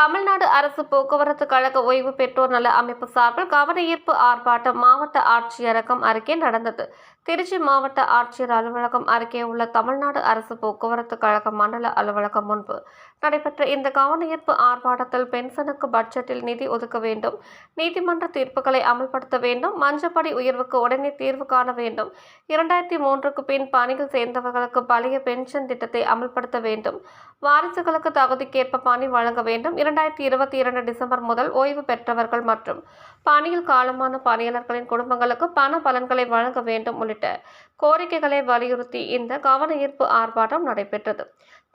தமிழ்நாடு அரசு போக்குவரத்து கழக ஓய்வு பெற்றோர் நல அமைப்பு சார்பில் கவன ஈர்ப்பு ஆர்ப்பாட்டம் மாவட்ட ஆட்சியரகம் அருகே நடந்தது. திருச்சி மாவட்ட ஆட்சியர் அலுவலகம் அருகே உள்ள தமிழ்நாடு அரசு போக்குவரத்து கழக மண்டல அலுவலகம் முன்பு நடைபெற்ற இந்த கவனயீர்ப்பு ஆர்ப்பாட்டத்தில் பென்ஷனுக்கு பட்ஜெட்டில் நிதி ஒதுக்க வேண்டும் நீதிமன்ற தீர்ப்புகளை அமல்படுத்த வேண்டும் மஞ்சப்படி உயர்வுக்கு உடனே தீர்வு காண வேண்டும் இரண்டாயிரத்தி மூன்றுக்கு பின் பணியில் சேர்ந்தவர்களுக்கு பழைய பென்ஷன் திட்டத்தை அமல்படுத்த வேண்டும் வாரிசுகளுக்கு தகுதிக்கேற்ப பணி வழங்க வேண்டும் இரண்டாயிரத்தி இருபத்தி இரண்டு டிசம்பர் முதல் ஓய்வு பெற்றவர்கள் மற்றும் பணியில் காலமான பணியாளர்களின் குடும்பங்களுக்கு பண பலன்களை வழங்க வேண்டும் உள்ளிட்ட கோரிக்கைகளை வலியுறுத்தி இந்த கவன ஈர்ப்பு ஆர்ப்பாட்டம் நடைபெற்றது.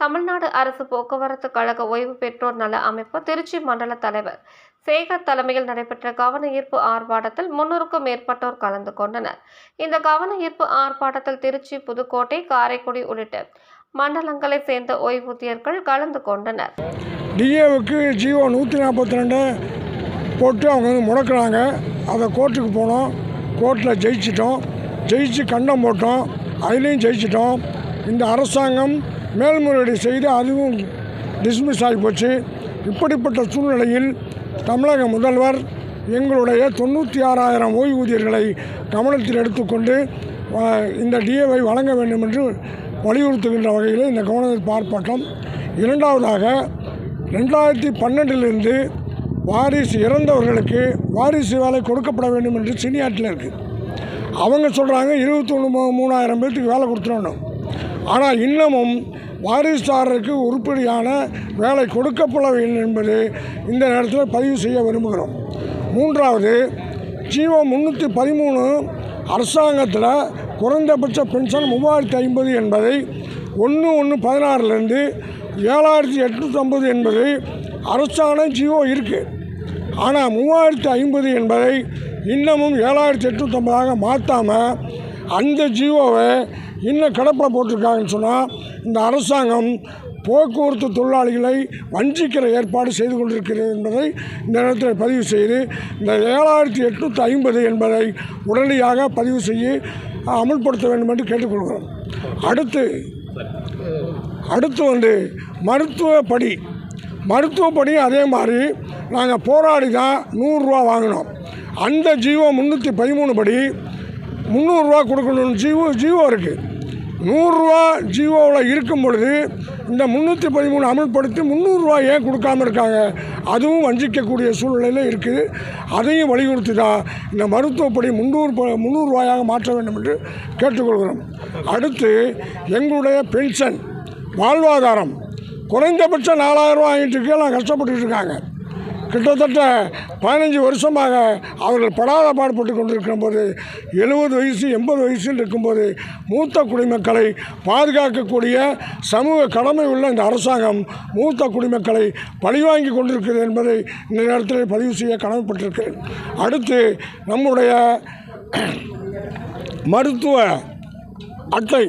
தமிழ்நாடு அரசு போக்குவரத்து கழக ஓய்வு பெற்றோர் நல அமைப்பு திருச்சி மண்டல தலைவர் சேகர் தலைமையில் நடைபெற்ற கவன ஈர்ப்பு ஆர்ப்பாட்டத்தில் முன்னூறுக்கும் மேற்பட்டோர் கலந்து கொண்டனர். இந்த கவன ஈர்ப்பு ஆர்ப்பாட்டத்தில் திருச்சி புதுக்கோட்டை காரைக்குடி உள்ளிட்ட மண்டலங்களை சேர்ந்த ஓய்வூதியர்கள் கலந்து கொண்டனர். டிஏவுக்கு ஜிஓ நூற்றி நாற்பத்தி ரெண்டு போட்டு அவங்க வந்து முடக்கிறாங்க அதை கோர்ட்டுக்கு போனோம். கோர்ட்டில் ஜெயிச்சிட்டோம். ஜெயிச்சு கண்டம் போட்டோம் அதுலேயும் ஜெயிச்சிட்டோம். இந்த அரசாங்கம் மேல்முறையீடு செய்து அதுவும் டிஸ்மிஸ் ஆகி போச்சு. இப்படிப்பட்ட சூழ்நிலையில் தமிழக முதல்வர் எங்களுடைய தொண்ணூற்றி ஆறாயிரம் ஓய்வூதியர்களை கவனத்தில் எடுத்துக்கொண்டு இந்த டிஏவை வழங்க வேண்டும் என்று வலியுறுத்துகின்ற வகையில் இந்த கவனத்தில் பார்ப்பாட்டம். இரண்டாவதாக ரெண்டாயிரத்தி பன்னெண்டிலிருந்து வாரிசு இறந்தவர்களுக்கு வாரிசு வேலை கொடுக்கப்பட வேண்டும் என்று சினியாட்டில் இருக்குது அவங்க சொல்கிறாங்க இருபத்தொன்று மூணாயிரம் பேர்த்துக்கு வேலை கொடுத்துடணும். ஆனால் இன்னமும் வாரிசுதாரருக்கு உருப்படியான வேலை கொடுக்கப்படவில்லை என்பது இந்த நேரத்தில் பதிவு செய்ய விரும்புகிறோம். மூன்றாவது ஜீவோ முந்நூற்றி பதிமூணு அரசாங்கத்தில் குறைந்தபட்ச பென்ஷன் மூவாயிரத்தி ஐம்பது என்பதை ஒன்று ஒன்று பதினாறுலேருந்து ஏழாயிரத்தி எட்நூற்றம்பது என்பது அரசாணை ஜீவோ இருக்குது ஆனால் மூவாயிரத்து ஐம்பது என்பதை இன்னமும் ஏழாயிரத்தி எட்நூற்றம்பதாக மாற்றாமல் அந்த ஜீவோவை இன்னும் கிடப்பில் போட்டிருக்காங்கன்னு சொன்னால் இந்த அரசாங்கம் போக்குவரத்து தொழிலாளிகளை வஞ்சிக்கிற ஏற்பாடு செய்து கொண்டிருக்கிறது என்பதை இந்த நேரத்தில் பதிவு செய்து இந்த ஏழாயிரத்தி எட்நூற்றி ஐம்பது என்பதை உடனடியாக பதிவு செய்ய அமல்படுத்த வேண்டும் என்று கேட்டுக்கொள்கிறோம். அடுத்து அடுத்து வந்து மருத்துவ படி மருத்துவ படி அதே மாதிரி நாங்கள் போராடி தான் நூறுரூவா வாங்கினோம். அந்த ஜீவோ முந்நூற்றி பதிமூணு படி முந்நூறுரூவா கொடுக்கணும்னு ஜீவோ ஜீவோ இருக்குது நூறுரூவா ஜீவோவில் இருக்கும் பொழுது இந்த முந்நூற்றி பதிமூணு அமல்படுத்தி முந்நூறுரூவா ஏன் கொடுக்காம இருக்காங்க? அதுவும் வஞ்சிக்கக்கூடிய சூழ்நிலையில் இருக்குது அதையும் வலியுறுத்தி தான் இந்த மருத்துவப்படி முந்நூறு ப- முந்நூறுரூவாயாக மாற்ற வேண்டும் என்று கேட்டுக்கொள்கிறோம். அடுத்து எங்களுடைய பென்ஷன் வாழ்வாதாரம். குறைந்தபட்சம் நாலாயிரம் ரூபா ஆகிட்டு இருக்கு நான் கஷ்டப்பட்டுருக்காங்க கிட்டத்தட்ட பதினஞ்சு வருஷமாக அவர்கள் படாத பாடுபட்டு கொண்டிருக்கிற போது எழுபது வயசு எண்பது வயசில் இருக்கும்போது மூத்த குடிமக்களை பாதுகாக்கக்கூடிய சமூக கடமை உள்ள இந்த அரசாங்கம் மூத்த குடிமக்களை பழிவாங்கி கொண்டிருக்கிறது என்பதை இந்த நேரத்தில் பதிவு செய்ய கடமைப்பட்டிருக்கிறேன். அடுத்து நம்முடைய மருத்துவ அட்டை